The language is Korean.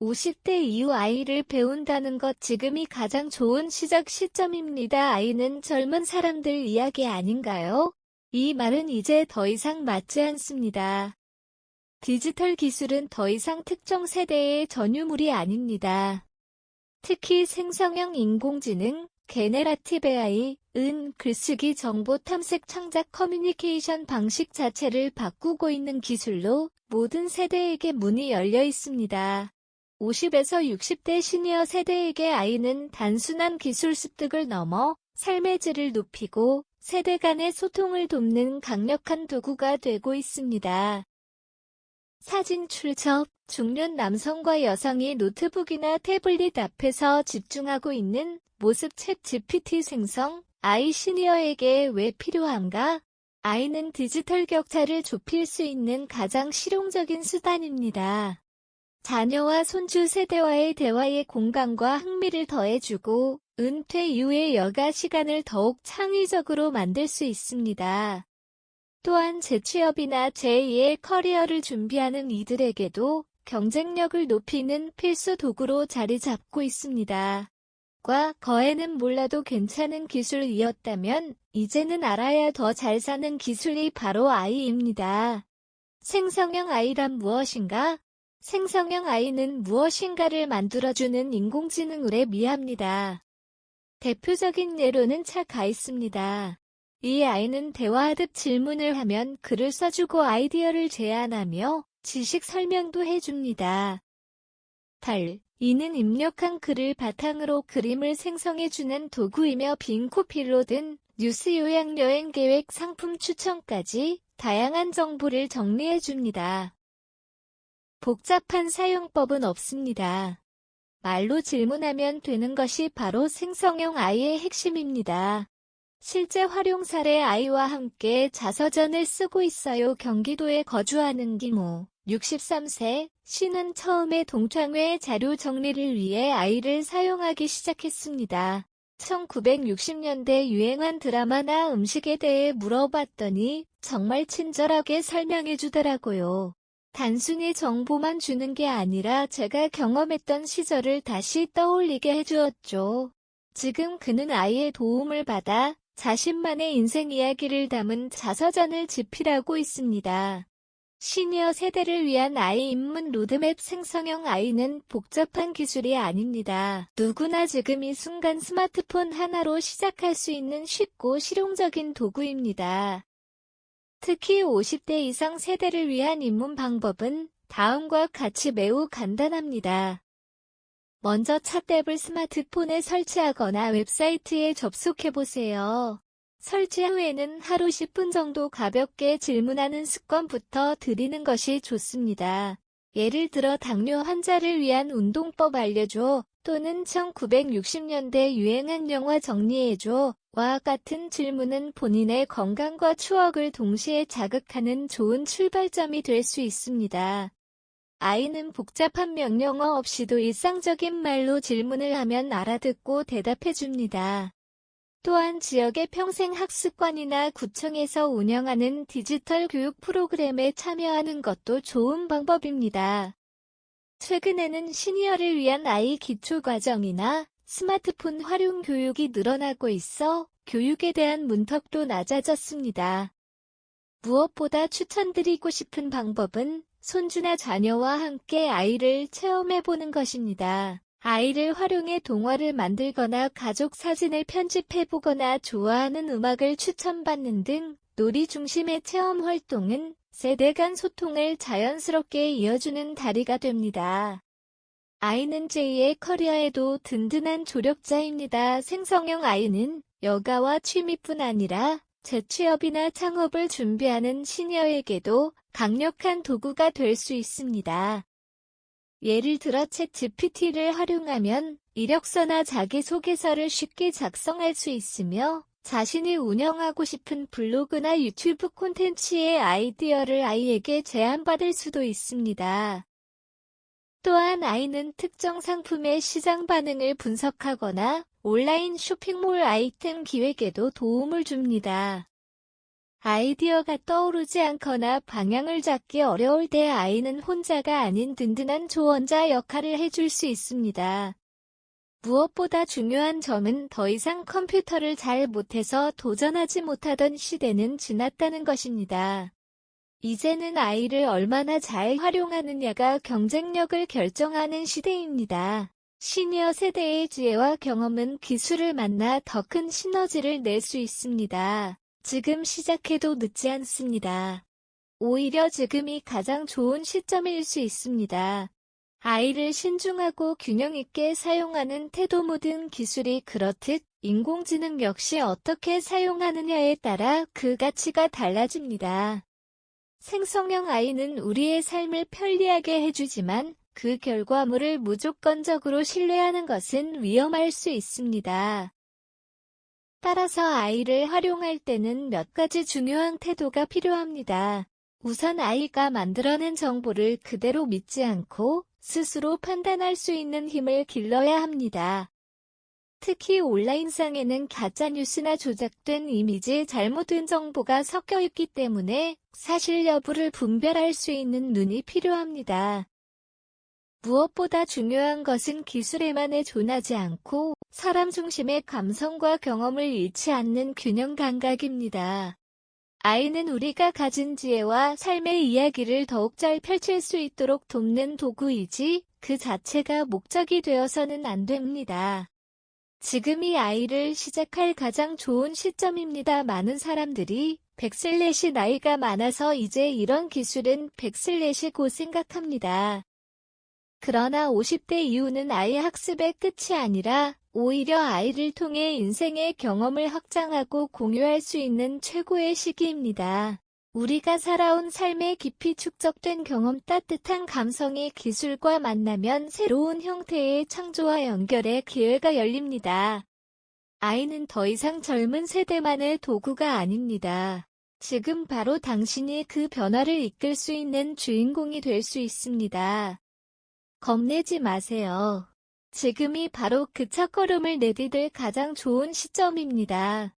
50대 이후 아이를 배운다는 것 지금이 가장 좋은 시작 시점입니다. 아이는 젊은 사람들 이야기 아닌가요? 이 말은 이제 더 이상 맞지 않습니다. 디지털 기술은 더 이상 특정 세대의 전유물이 아닙니다. 특히 생성형 인공지능, 게네라티브 AI, 은 글쓰기 정보 탐색 창작 커뮤니케이션 방식 자체를 바꾸고 있는 기술로 모든 세대에게 문이 열려 있습니다. 50에서 60대 시니어 세대에게 아이는 단순한 기술 습득을 넘어 삶의 질을 높이고 세대 간의 소통을 돕는 강력한 도구가 되고 있습니다. 사진 출처, 중년 남성과 여성이 노트북이나 태블릿 앞에서 집중하고 있는 모습 챗 GPT 생성, 아이 시니어에게 왜 필요한가? 아이는 디지털 격차를 좁힐 수 있는 가장 실용적인 수단입니다. 자녀와 손주 세대와의 대화에 공감과 흥미를 더해주고 은퇴 이후의 여가 시간을 더욱 창의적으로 만들 수 있습니다. 또한 재취업이나 제2의 커리어를 준비하는 이들에게도 경쟁력을 높이는 필수 도구로 자리 잡고 있습니다. 과 거에는 몰라도 괜찮은 기술이었다면 이제는 알아야 더 잘 사는 기술이 바로 아이입니다. 생성형 아이란 무엇인가? 생성형 아이는 무엇인가를 만들어주는 인공지능 의뢰미합니다. 대표적인 예로는 차가 있습니다. 이 아이는 대화하듯 질문을 하면 글을 써주고 아이디어를 제안하며 지식 설명도 해줍니다. 달, 이는 입력한 글을 바탕으로 그림을 생성해주는 도구이며 빈 코피로 든 뉴스 요약 여행 계획 상품 추천까지 다양한 정보를 정리해줍니다. 복잡한 사용법은 없습니다. 말로 질문하면 되는 것이 바로 생성형 아이의 핵심입니다. 실제 활용 사례 아이와 함께 자서전을 쓰고 있어요. 경기도에 거주하는 김모 63세 씨는 처음에 동창회 자료 정리를 위해 아이를 사용하기 시작했습니다. 1960년대 유행한 드라마나 음식에 대해 물어봤더니 정말 친절하게 설명해 주더라고요. 단순히 정보만 주는 게 아니라 제가 경험했던 시절을 다시 떠올리게 해주었죠. 지금 그는 아이의 도움을 받아 자신만의 인생 이야기를 담은 자서전을 집필하고 있습니다. 시니어 세대를 위한 아이 입문 로드맵 생성형 아이는 복잡한 기술이 아닙니다. 누구나 지금 이 순간 스마트폰 하나로 시작할 수 있는 쉽고 실용적인 도구입니다. 특히 50대 이상 세대를 위한 입문 방법은 다음과 같이 매우 간단합니다. 먼저 찻탭을 스마트폰에 설치하거나 웹사이트에 접속해보세요. 설치 후에는 하루 10분 정도 가볍게 질문하는 습관부터 들이는 것이 좋습니다. 예를 들어 당뇨 환자를 위한 운동법 알려줘 또는 1960년대 유행한 영화 정리해줘 와 같은 질문은 본인의 건강과 추억을 동시에 자극하는 좋은 출발점이 될 수 있습니다. 아이는 복잡한 명령어 없이도 일상적인 말로 질문을 하면 알아듣고 대답해줍니다. 또한 지역의 평생학습관이나 구청에서 운영하는 디지털 교육 프로그램에 참여하는 것도 좋은 방법입니다. 최근에는 시니어를 위한 아이 기초과정이나 스마트폰 활용 교육이 늘어나고 있어 교육에 대한 문턱도 낮아졌습니다. 무엇보다 추천드리고 싶은 방법은 손주나 자녀와 함께 아이를 체험해보는 것입니다. 아이를 활용해 동화를 만들거나 가족 사진을 편집해보거나 좋아하는 음악을 추천받는 등 놀이 중심의 체험 활동은 세대 간 소통을 자연스럽게 이어주는 다리가 됩니다. 아이는 제2의 커리어에도 든든한 조력자입니다. 생성형 아이는 여가와 취미뿐 아니라 재취업이나 창업을 준비하는 시니어에게도 강력한 도구가 될 수 있습니다. 예를 들어 챗 GPT를 활용하면 이력서나 자기소개서를 쉽게 작성할 수 있으며 자신이 운영하고 싶은 블로그나 유튜브 콘텐츠의 아이디어를 아이에게 제안받을 수도 있습니다. 또한 아이는 특정 상품의 시장 반응을 분석하거나 온라인 쇼핑몰 아이템 기획에도 도움을 줍니다. 아이디어가 떠오르지 않거나 방향을 잡기 어려울 때 아이는 혼자가 아닌 든든한 조언자 역할을 해줄 수 있습니다. 무엇보다 중요한 점은 더 이상 컴퓨터를 잘 못해서 도전하지 못하던 시대는 지났다는 것입니다. 이제는 아이를 얼마나 잘 활용하느냐가 경쟁력을 결정하는 시대입니다. 시니어 세대의 지혜와 경험은 기술을 만나 더 큰 시너지를 낼 수 있습니다. 지금 시작해도 늦지 않습니다. 오히려 지금이 가장 좋은 시점일 수 있습니다. 아이를 신중하고 균형 있게 사용하는 태도 모든 기술이 그렇듯 인공지능 역시 어떻게 사용하느냐에 따라 그 가치가 달라집니다. 생성형 아이는 우리의 삶을 편리하게 해주지만 그 결과물을 무조건적으로 신뢰하는 것은 위험할 수 있습니다. 따라서 아이를 활용할 때는 몇 가지 중요한 태도가 필요합니다. 우선 아이가 만들어낸 정보를 그대로 믿지 않고 스스로 판단할 수 있는 힘을 길러야 합니다. 특히 온라인상에는 가짜뉴스나 조작된 이미지, 잘못된 정보가 섞여 있기 때문에 사실 여부를 분별할 수 있는 눈이 필요합니다. 무엇보다 중요한 것은 기술에만 의존하지 않고 사람 중심의 감성과 경험을 잃지 않는 균형 감각입니다. 아이는 우리가 가진 지혜와 삶의 이야기를 더욱 잘 펼칠 수 있도록 돕는 도구이지 그 자체가 목적이 되어서는 안 됩니다. 지금이 아이를 시작할 가장 좋은 시점입니다. 많은 사람들이 백슬래시 나이가 많아서 이제 이런 기술은 백슬래시고 생각합니다. 그러나 50대 이후는 아이 학습의 끝이 아니라 오히려 아이를 통해 인생의 경험을 확장하고 공유할 수 있는 최고의 시기입니다. 우리가 살아온 삶에 깊이 축적된 경험 따뜻한 감성이 기술과 만나면 새로운 형태의 창조와 연결의 기회가 열립니다. 아이는 더 이상 젊은 세대만의 도구가 아닙니다. 지금 바로 당신이 그 변화를 이끌 수 있는 주인공이 될 수 있습니다. 겁내지 마세요. 지금이 바로 그 첫 걸음을 내디딜 가장 좋은 시점입니다.